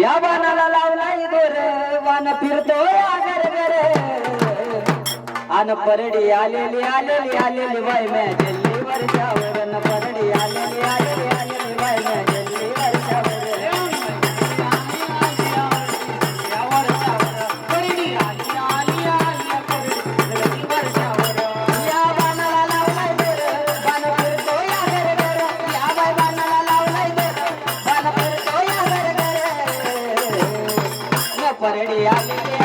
या वानाला लावलाय दोर वान फिरतो आगर गर आन परडी आलेली आलेली आलेली बाय मॅ दिल्लीवर वरच्यावर परडी आलेली आलेली आलेली பரடியாக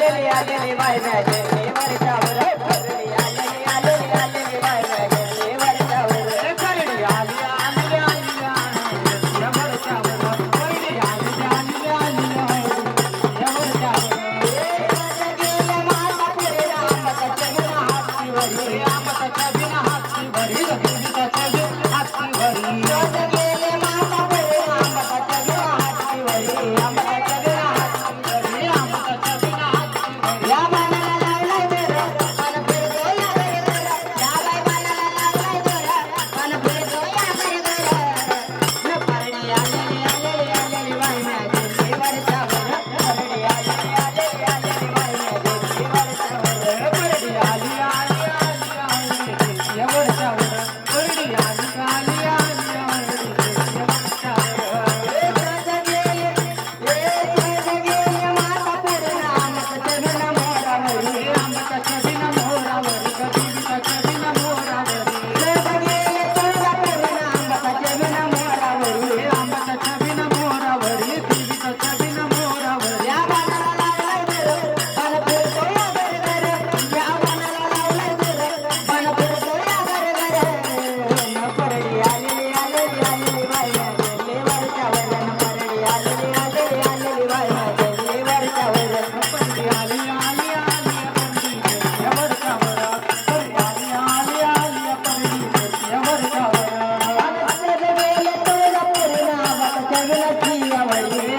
လေးလေးလေးလေးမိုက်မဲ့ தகலத்தி அவளே